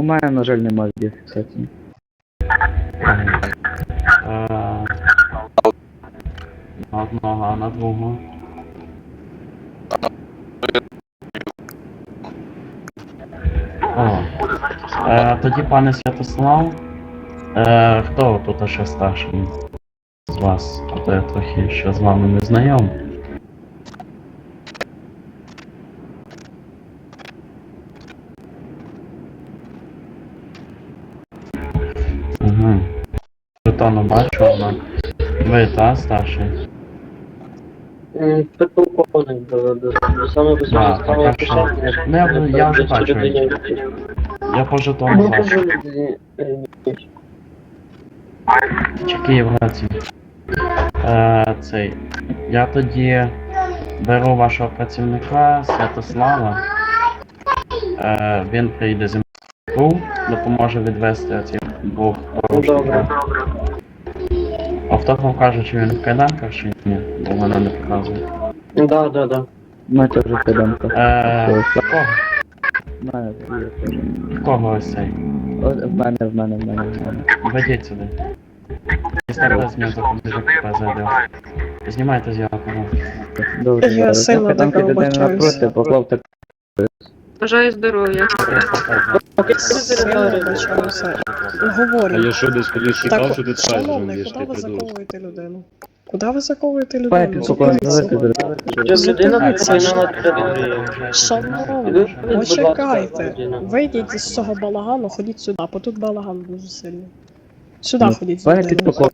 У мене, на жаль, немає відеофіксації. Е, На одного, а на другого. О. Е, тоді, пане Святослав, е, хто тут ще старший з вас? А то я трохи ще з вами не знайом. Жетону бачу, вона. Ви та старший? М, Підполковник до, до, до самого Да, так, самого так що- пішення. Ну, я- вже бачу. Я по жетону бачу. Чи Київграці. Е, цей. Я тоді беру вашого працівника Святослава. Е, він прийде зі мною, допоможе відвести цих двох порушників. Добре. Автопом каже, чи він в кайданках чи ні, бо вона не показує. Да, да, да. Мене теж кайданка. Е, в кого? Мене. В кого ось цей? О, В мене, в мене, в мене, в мене. Ведіть сюди. Історія змін запобіжок ПЗД. Знімайте з його. Добре, Я добре. сильно Кайданки так людини вибачаюсь. напроти, поклав так. Бажаю здоров'я. Вибачаюся. А Говорю. я що десь коли чекав, що ти скажеш, шановний, він куди ви заковуєте людину? Куди ви заковуєте людину? Зупиніться. людина Зупиніться. територію. Шановний, почекайте. Вийдіть з цього балагану, ходіть сюди, бо тут балаган дуже сильний. Сюди Ну, ходіть з людиною.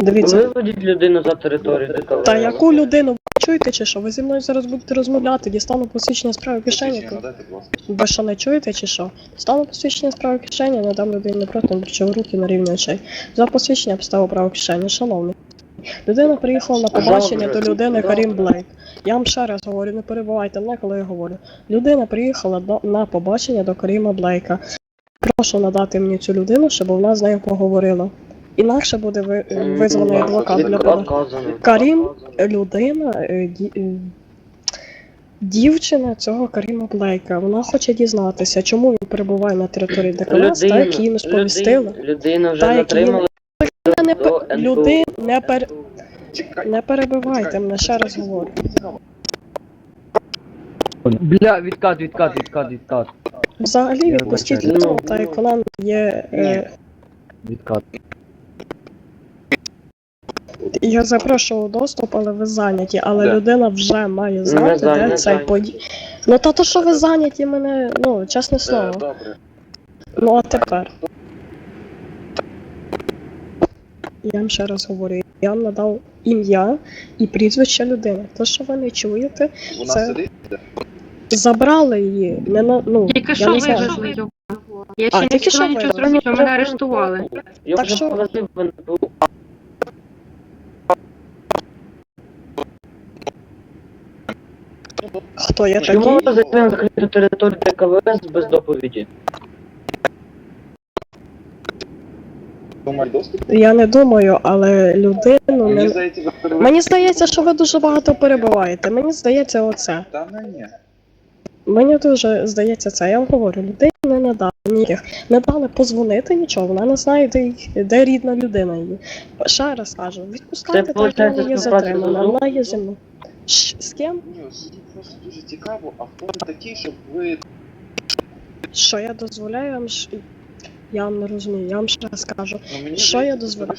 Дивіться. Виведіть людину за територію. Та яку людину чуєте чи що? Ви зі мною зараз будете розмовляти, дістану посвідчення справи кишені. Ви що не чуєте чи що? Дістану посвідчення справи кишені, надам людині напроти, включив руки на рівні очей. За посвідчення поставив право кишені, шановний. Людина приїхала на побачення до людини Карім Блейк. Я вам ще раз говорю, не перебувайте мене, коли я говорю. Людина приїхала до, на побачення до Каріма Блейка. Прошу надати мені цю людину, щоб вона з нею поговорила. Інакше буде ви, визваний адвокат для. Отказано. Карім людина, е, е, дівчина цього Каріма Блейка. Вона хоче дізнатися, чому він перебуває на території ДКВС, та як її не сповістили. людина, вже як. Не. Люди не пер... Не перебивайте мене, ще раз говорю. Бля, відкат, відкат, відкат, відкат. Взагалі відпустіть людину, та як вона є. Е... Відкат. Я запрошував доступ, але ви зайняті. Але людина вже має знати, де зайнята. цей подій. Ну та то, що ви зайняті, мене, ну, чесне слово. Ну а тепер. Я вам ще раз говорю, я вам надав ім'я і прізвище людини. То, що ви не чуєте, це забрали її. Не на, ну, Тільки я що не знаю. вивезли його. Я А, не тільки що нічого вивезли. зрозуміло, мене арештували. Я Так вже що- повезли в НБУ. Хто я Чому такий? ви зайшли на закриту територію ДКВС без доповіді? Я не думаю, але людину не. Мені здається, що ви дуже багато перебуваєте. Мені здається, оце. Та ні. Мені дуже здається це. Я вам говорю, людині не надали ніяких. Не дали позвонити нічого, вона не знає, де, де рідна людина її. Ще раз кажу, відпускайте, Це, так вона виходить, є співпраця затримана. з Вона є зі мною. З ким? Ні, просто дуже цікаво, а хто ви такий, щоб ви Що я дозволяю вам ж. Я вам не розумію, я вам ще раз кажу. ну Що я дозволяю?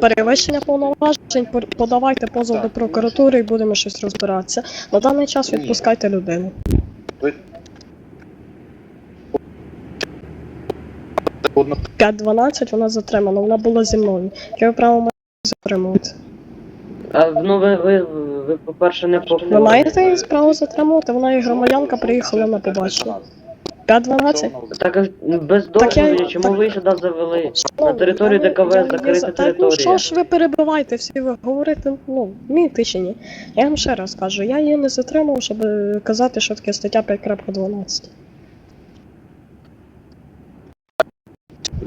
Перевищення повноважень, подавайте позов Так, до прокуратури і будемо щось розбиратися. На даний час Ні. відпускайте людину. ви- Одно 5.12 вона затримана, вона була зі мною. Яке право має затримувати? А, ну ви, ви, ви, по-перше, не по Ви маєте її право затримувати, вона є громадянка, приїхала на побачення. 5.12? Так а без я- чому так- ви сюди завели? ДКВС я не закрита за- Так, ну територія. що ж ви перебиваєте всі ви говорите, ну, вмієте чи ні? Я вам ще раз кажу, я її не затримав, щоб е, казати, що таке стаття 5.12.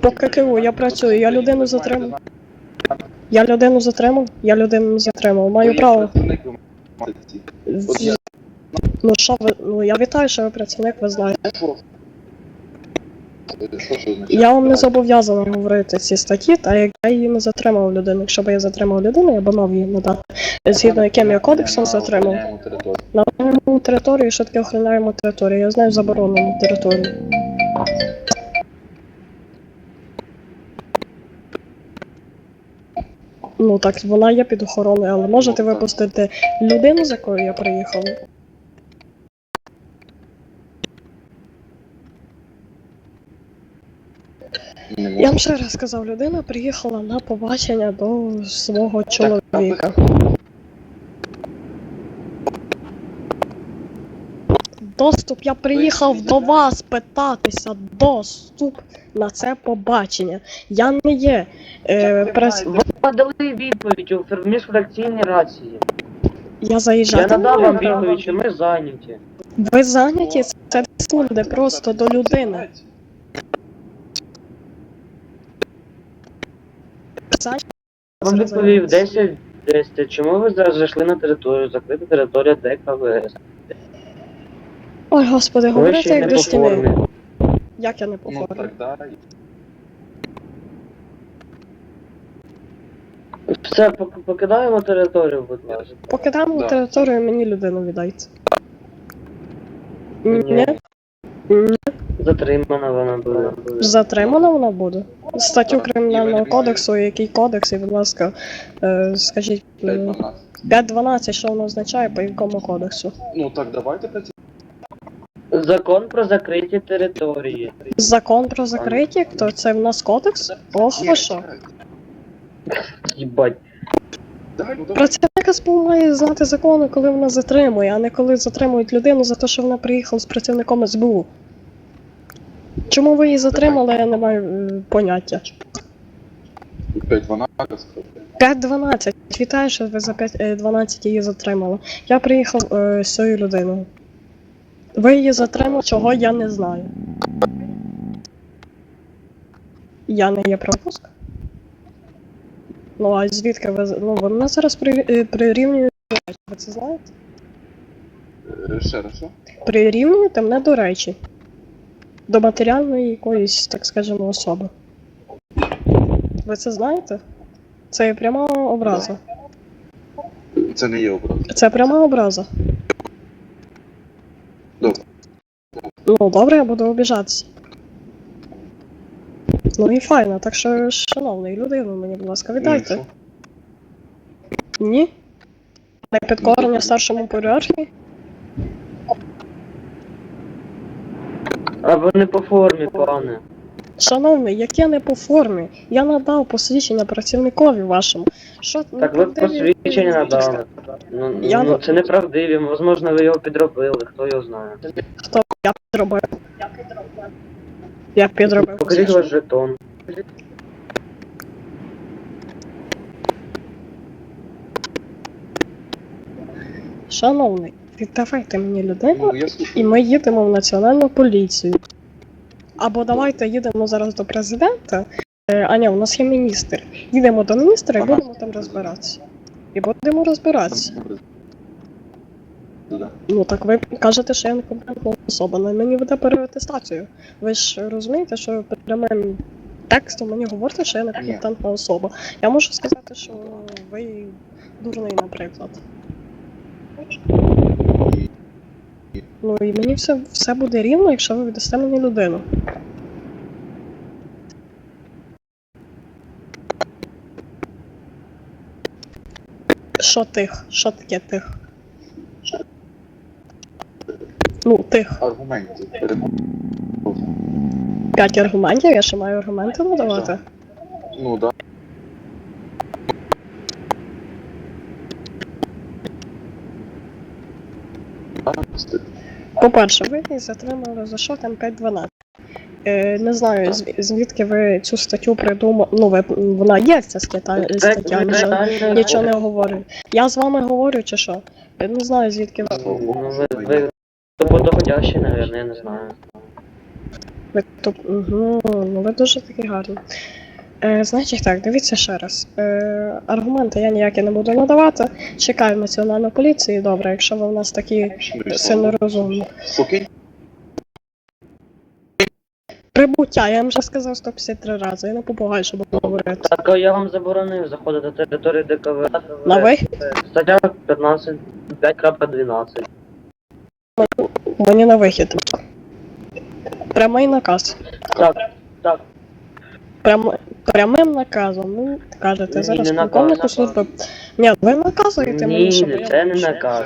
По ККУ я працюю, я людину затримав. Я людину затримав, я людину затримав. Маю право. Ну що ви, ну я вітаю, що ви працівник, ви знаєте. Що? Що це означає? Я вам не зобов'язана говорити ці статті, та як я її не затримав людину. Якщо б я затримав людину, я б мав її надати. Згідно яким я кодексом затримав. На охороняємо територію, що таке охороняємо територію? Я знаю заборонену територію. Ну так, вона є під охороною, але можете випустити людину, з якою я приїхав? Я вам ще раз сказав, людина приїхала на побачення до свого чоловіка. Доступ, я приїхав до вас питатися. Доступ на це побачення. Я не є е, прес... Ви надали відповідь у фр- міжфракційній рації. Я Я не надав вам відповідь, що ми зайняті. Ви зайняті, це слухайте просто до людини. Зайняті, Вам відповів 10 10. Чому ви зараз зайшли на територію? Закрита територія ДКВС. Ой, господи, говорите як до стіни. Як я не Ну Все, покидаємо територію, будь ласка. Покидаємо Да. територію, мені людину віддайте. Ні. Ні. Затримана вона була. Затримана вона буде. Статтю кримінального кодексу, який кодекс, і, будь ласка, е, скажіть, е, 5-12. 5.12, що воно означає по якому кодексу? Ну так давайте працюємо. Закон про закриті території. Закон про закриті? То це в нас кодекс? Ох, ви що? Їбать. Працівник СБУ має знати закони, коли вона затримує, а не коли затримують людину за те, що вона приїхала з працівником СБУ. Чому ви її затримали, я не маю е, поняття. 5-12 скажи. 5.12. Вітаю, що ви за 5.12 її затримали. Я приїхав е, з цією людиною. Ви її затримали, чого я не знаю. Я не є пропуск. Ну а звідки ви. Ну, ви мене зараз при, е, прирівнюєте до речі. Ви це знаєте? Е, Ще раз, що? Прирівнюєте мене до речі. До матеріальної якоїсь, так скажемо, особи. Ви це знаєте? Це є пряма образа. Це не є образ. Це пряма образа. Добре. Ну, добре, я буду обіжатися. Ну і файно, так що, шановний, людину мені, будь ласка, віддайте. Ну? Ні? Не підкорення старшому порядку? Або не по формі, пане. Шановний, яке не по формі? Я надав посвідчення працівникові вашому. Що Так ви посвідчення надали. Ну, Я ну це неправдиві, можливо, ви його підробили, хто його знає. Я підробив? Я підробив. Покажіть ваш жетон. Шановний, віддавайте мені людину, Ну, і ми їдемо в національну поліцію. Або давайте їдемо зараз до президента. Е, А ні, у нас є міністр. Їдемо до міністра і Ага. будемо там розбиратися. І будемо розбиратися. Да. Ну так ви кажете, що я некомпетентна особа, але мені веде переатестацію. Ви ж розумієте, що прямим текстом мені говорите, що я некомпетентна особа. Я можу сказати, що ви дурний, наприклад. Ну і мені все, все буде рівно, якщо ви віддасте мені людину. Що тих? Що таке тих? Ну, тих. Аргументів. П'ять аргументів, я ще маю аргументи надавати. Ну да. По-перше, ви її затримали за що там 5.12. Е, не знаю, зв- звідки ви цю статтю придумали. Ну, ви, вона є ця стаття, стаття нічого, нічого не говорю. Я з вами говорю чи що? Я не знаю, звідки ви. Ви, ви подоходящі, я не знаю. ви тут, угу, ну ви дуже такі гарні. Е, значить так, дивіться ще раз. Е, аргументи я ніякі не буду надавати. Чекаю національну поліцію. Добре, якщо ви в нас такі сильно розумні. Прибуття, я вам вже сказав 153 рази, я не попугай, щоб говорити. Так а я вам заборонив заходити на територію ДКВ. На ви? Стаття 15, 5.12. Мені на вихід. Прямий наказ. Так, так. Прям, прямим наказом. Ну, кажете, Ні, зараз не наказ. полковнику служби. Ні, ви наказуєте мені, Ні, щоб я це не вийшов. наказ.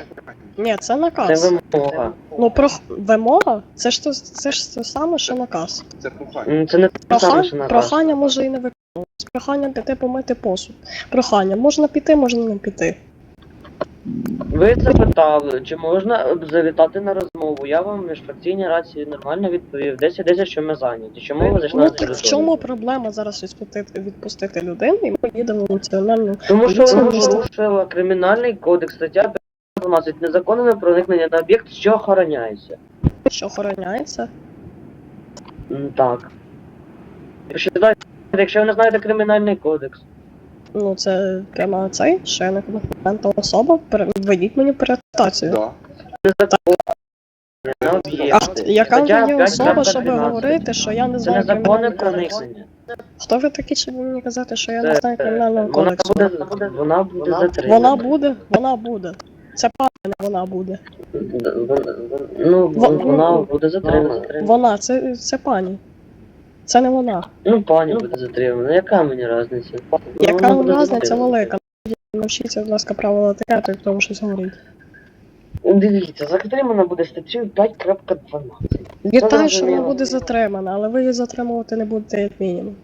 Ні, це Це наказ. вимога. Ну, про вимога це ж то, це ж те саме, що наказ. Це прохання. М, Це не те саме, що наказ. прохання може і не виконуватися. Прохання піти помити посуд. Прохання можна піти, можна не піти. Ви запитали, чи можна завітати на розмову. Я вам в міжфракційній рації нормально відповів. 10 10 що ми зайняті. Чому ви зайшли Ну так в чому проблема зараз відпустити, відпустити людину, і ми їдемо в національну. Тому що міста. порушили кримінальний кодекс, стаття 15, незаконне проникнення на об'єкт, що охороняється. що охороняється. М, Так. Почитайте, якщо ви не знаєте кримінальний кодекс. Ну це прямо цей, що я не компетентна особа. Введіть мені перетацію. Да. А яка ви є особа, щоб 5.12. говорити, що я не знаю кримінального кодексу? Хто ви такі, щоб мені казати, що я не знаю кримінального Вона кодексу? буде, вона буде затримана. Вона буде, вона буде. Це пані вона буде. Ну, вона буде затримана. Вона, це, це пані. Це не вона. Ну, пані буде затримана. Яка мені різниця? Яка буде різниця велика? Навчіться, будь ласка, правила етикету, як тому щось говорить. Дивіться, затримана буде статтю 5.12. Вітаю, що вона буде затримана, але ви її затримувати не будете як мінімум.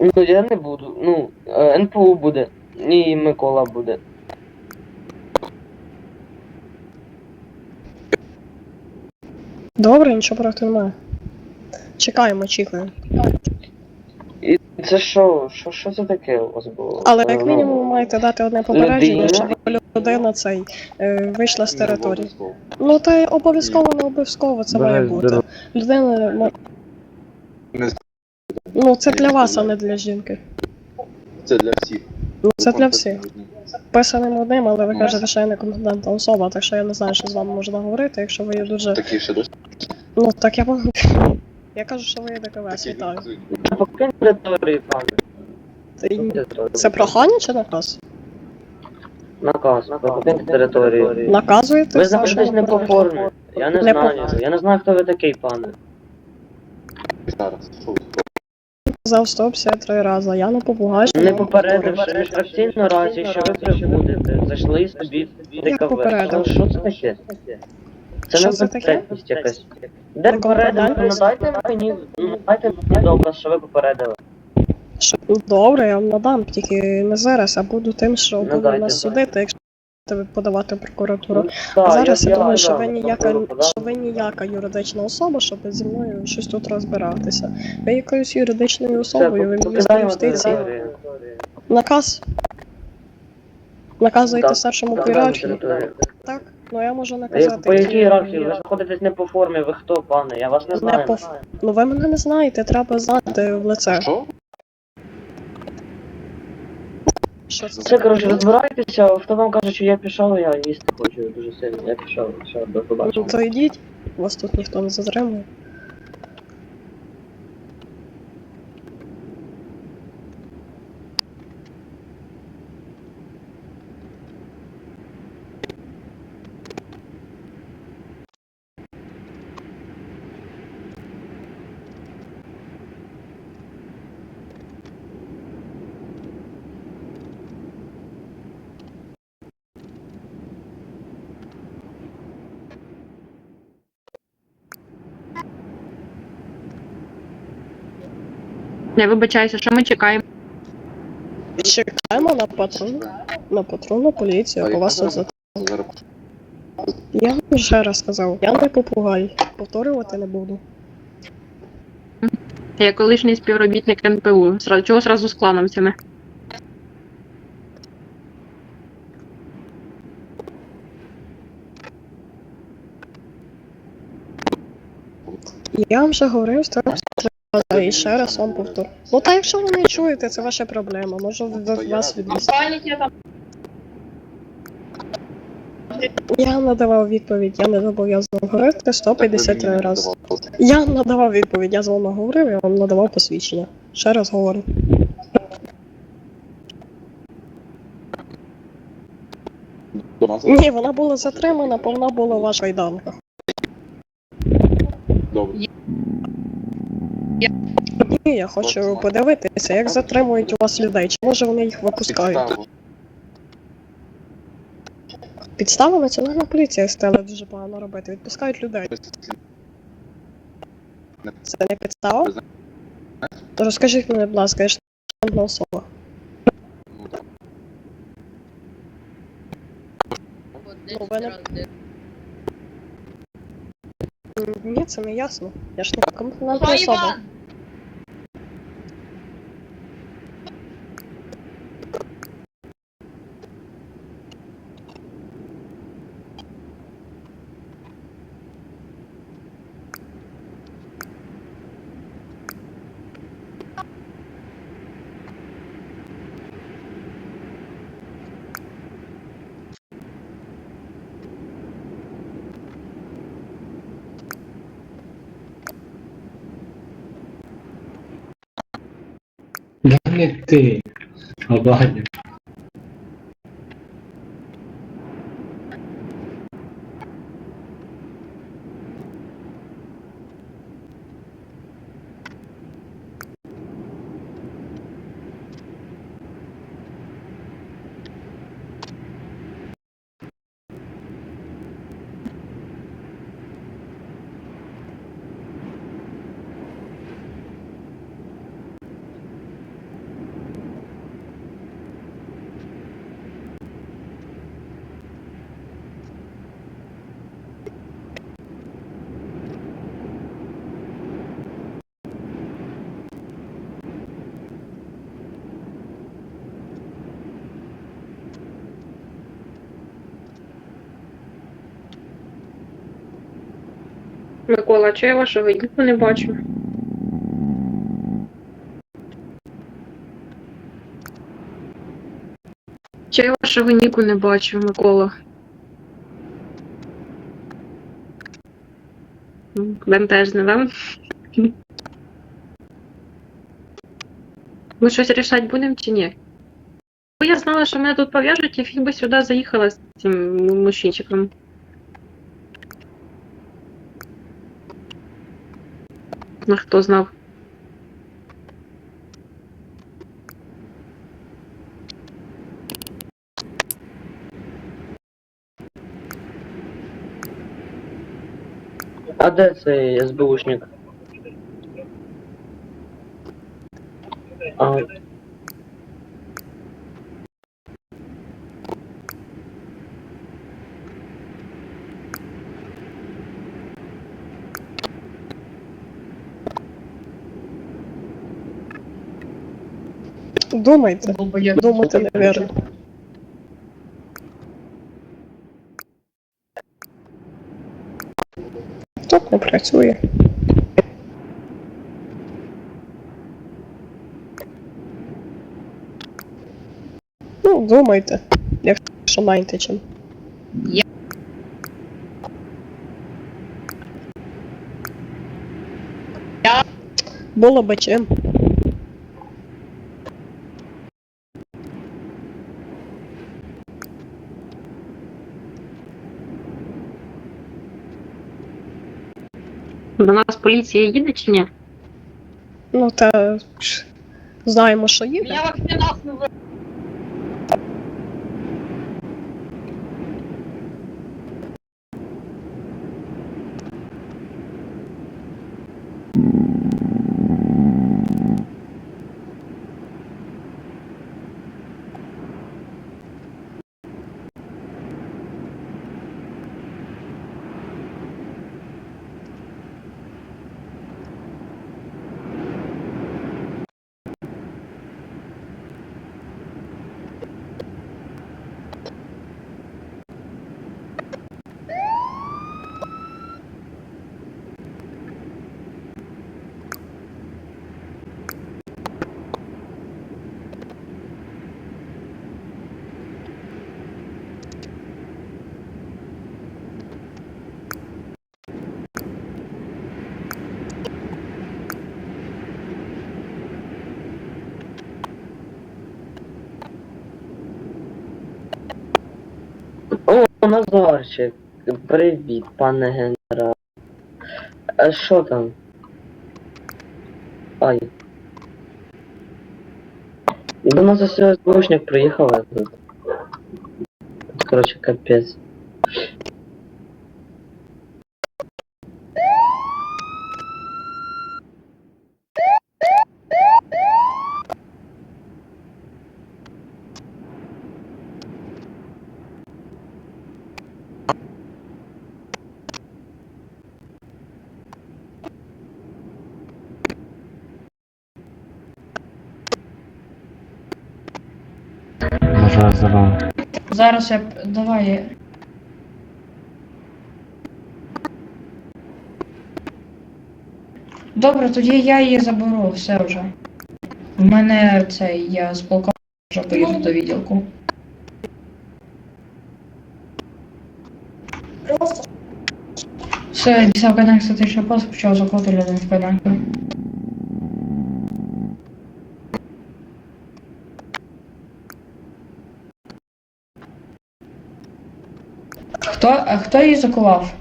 Ну, я не буду. Ну, е, НПУ буде. І Микола буде. Добре, нічого проти немає. Чекаємо, чекаємо. І це що? Що, що це таке у вас було? Але як ну, мінімум ви маєте дати одне попередження, щоб людина цей е, вийшла з території. Ну та обов'язково не обов'язково це має бути. Людина ну це для вас, а не для жінки. Це для всіх. Ну це для всіх. Писаним одним, але ви кажете, що я не компетентна особа, так що я не знаю, що з вами можна говорити, якщо ви є дуже. Такі ще досі. Ну так я вам. Я кажу, що ви є ДКВС, вітаю. Покинь територію, пане. Територію. Це прохання чи наказ? Наказ, покиньте територію. Наказуєте? Ви знаходитесь не по формі. Я не Не по- знаю. Я не знаю, хто ви такий, пане. Зараз. Що ви? Сказав 153 рази, я не попугай. що Не вам попередивши міжфракційну разі, що ви прибудете, зайшли собі в Як ДКВ. попередив? Що це таке? Це Що не це таке? якась. Де попередили? Ну, надайте мені, ну, надайте мені доказ, що ви попередили. Що- ну, Добре, я вам надам, тільки не зараз, а буду тим, що Ну, буду дайте, нас дайте. судити, якщо будете подавати в прокуратуру. Ну, А зараз я, думаю, що да, ви ніяка, що ви ніяка юридична особа, щоб зі мною щось тут розбиратися. Ви якоюсь юридичною особою, ви міністр юстиції. Наказ. Наказуєте Так, старшому територію. Так. Ну я можу наказати. По якій які- ієрархії? Ви знаходитесь не по формі, ви хто, пане? Я вас не Не по Ну ви мене не знаєте, треба знати в лице. Що? Що це? Все, коротше, розбирайтеся, хто вам каже, що я пішов, я їсти хочу дуже сильно. Я пішов, все, до побачення. То йдіть, вас тут ніхто не затримує. Я вибачаюся, що ми чекаємо. Чекаємо на патруль, на патрульну поліцію, А по вас тут за... Я вам ще раз сказав, я не попугай. Повторювати не буду. Я колишній співробітник НПУ. Сра- Чого зразу з клановцями? Я вам вже говорив, що І ще раз вам повторю. Ну та якщо ви не чуєте, це ваша проблема. Можу в- вас відвести. Я надавав відповідь, я не зобов'язана говорити 153 рази. Я надавав відповідь, я з вами говорив, я вам надавав посвідчення. Ще раз говорю. Ні, вона була затримана, бо вона була в вашій. Ні, я хочу подивитися, як затримують у вас людей, чи може вони їх випускають. Підстава національна поліція стала дуже погано робити. Відпускають людей. Це не підстава? Розкажіть мені, будь ласка, я ж не особа. Ну. Ну, ви не... М, Ні, це не ясно. Я ж не компетентна особа. Да не Микола, чи я вашого віку не бачу? Чи я вашого ніку не бачу, Микола? М, Бентежне, да? Ми щось рішати будемо чи ні? Бо я знала, що мене тут пов'яжуть, я фіг би сюди заїхала з цим мужчинчиком. Ну, хто знав? А де цей СБУшник? А, Думайте. Думати невірно. Тут не працює. Ну, думайте, якщо маєте чим. Було би чим. До нас поліція їде чи ні? Ну та знаємо, що їде. Назарчик, привіт, пане генерал. А що там? Ай. До нас ось звучник приїхав. Короче, капець. Бажаю здоров'я. Зараз я давай. Добре, тоді я її заберу, все вже. В мене цей, я з полком вже поїду до відділку. Все, дістав кайданки статичний пост, почав закладати людину в кайданки. Хто, а хто її закував?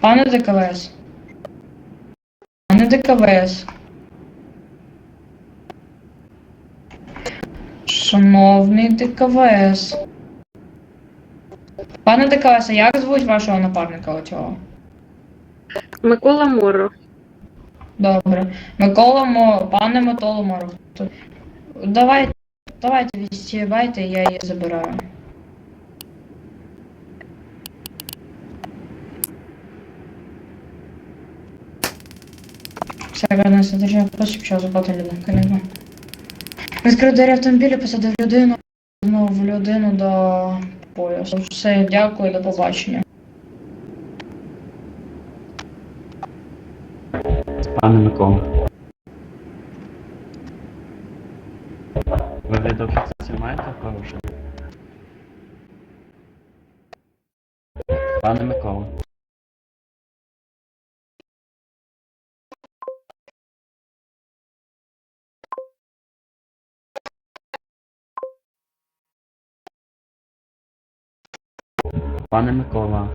Пане ДКВС. Пане ДКВС. Шановний ДКВС. Пане ДКВС, а як звуть вашого напарника оцього? Микола Моро. Добре. Микола Мо, пане Микола Моров. Давайте, давайте відстібайте, я її забираю. Все, гарно содержав просто почав заплати людину, конечно. Відкрив двері автомобіля, посадив людину, ну, в людину до поясу. Все, дякую, до побачення. Пане Микола. Ви від офіцерів маєте порушення? Пане Микола. Пане Микола.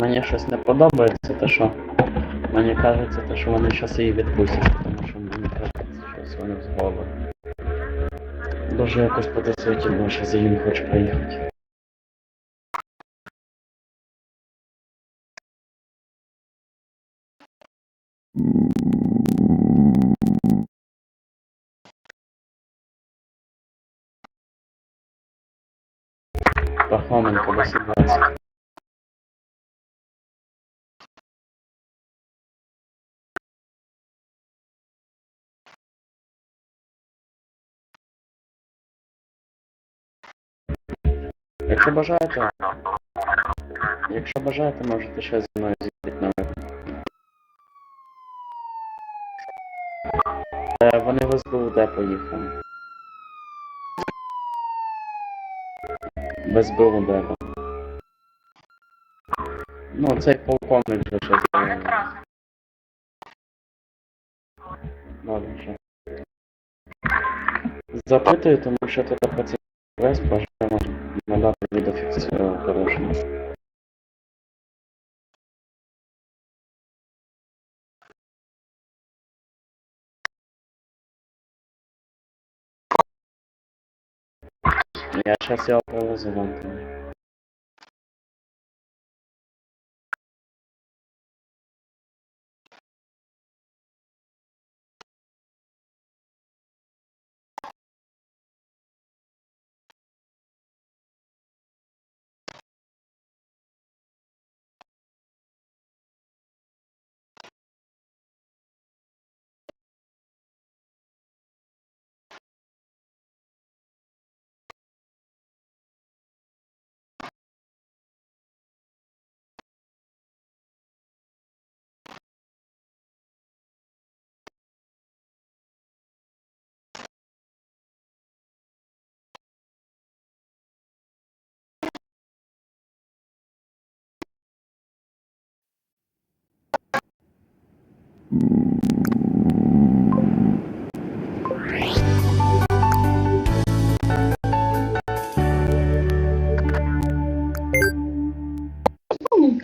Мені щось не подобається, те що. Мені кажеться, те, що вони зараз її відпустять, тому що мені кажеться, щось вони в голову. Дуже якось подозрительно, що за ним хоче приїхати. Пахоменко, 18. Якщо бажаєте, якщо бажаєте, можете ще зі мною з'їздити на вихід. Е, Вони в СБУД поїхали. В СБУД. Ну, цей полковник вже ще з Добре, що. Запитую, тому що тут працює весь бажаємо надати від офіцера порушення. Я зараз його привезу вам.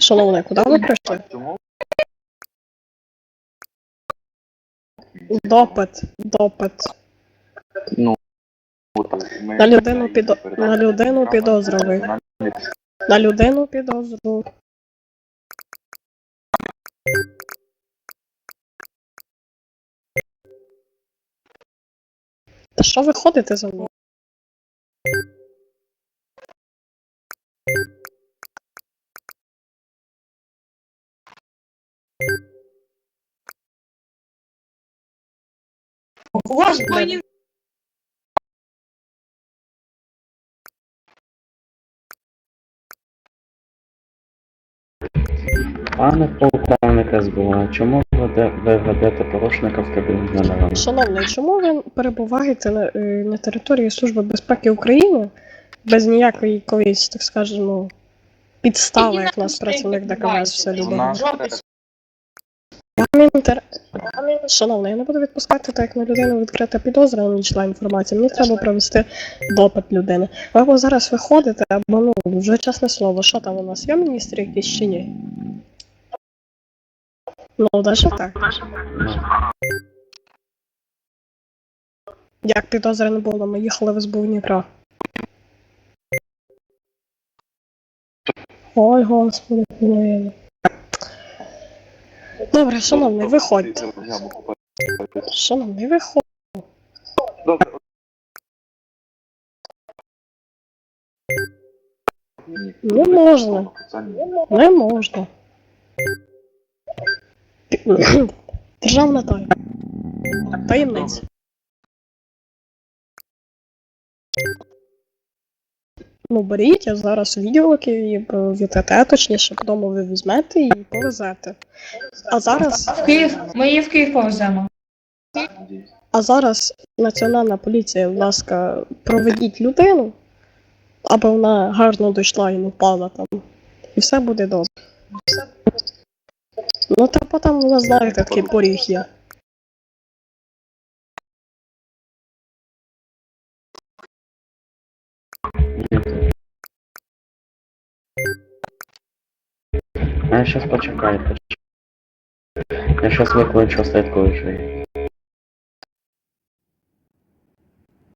Шановний, куди ви прийшли? Допит, допит. Ну, На людину підо... на людину підозрюваний. На людину підозру. Та що ви ходите за мною? Господи! Пане полковник СБУ, чому ви ведете порушника в кабінет номером? Шановний, чому ви перебуваєте на, е, на території Служби безпеки України без ніякої якоїсь, так скажемо, підстави, як нас працівник ДКВС все любить? Інтер... Шановний, я не буду відпускати, так як на людину відкрита підозра, не надійшла інформація. Мені треба провести допит людини. Ви або зараз виходите, або ну, вже чесне слово, що там у нас є міністр якийсь чи ні? Ну, навіть так. Як підозри не було, ми їхали в СБУ Дніпра. Ой, господи, помилуй. Добре, шановний, виходьте. Шановний, виходь. Добре. Не можна. Не можна. Державна тайна. Таємниця. Ну, беріть, я зараз відеоки і е, точніше, вдома ви візьмете і повезете. А зараз, В Київ, ми її в Київ повеземо. а зараз Національна поліція, будь ласка, проведіть людину, аби вона гарно дійшла і не впала там. І все буде добре. Ну та потім вона знає, такий поріг є. Я сейчас почекаю, почекаю. Я сейчас викличу слідкуючий.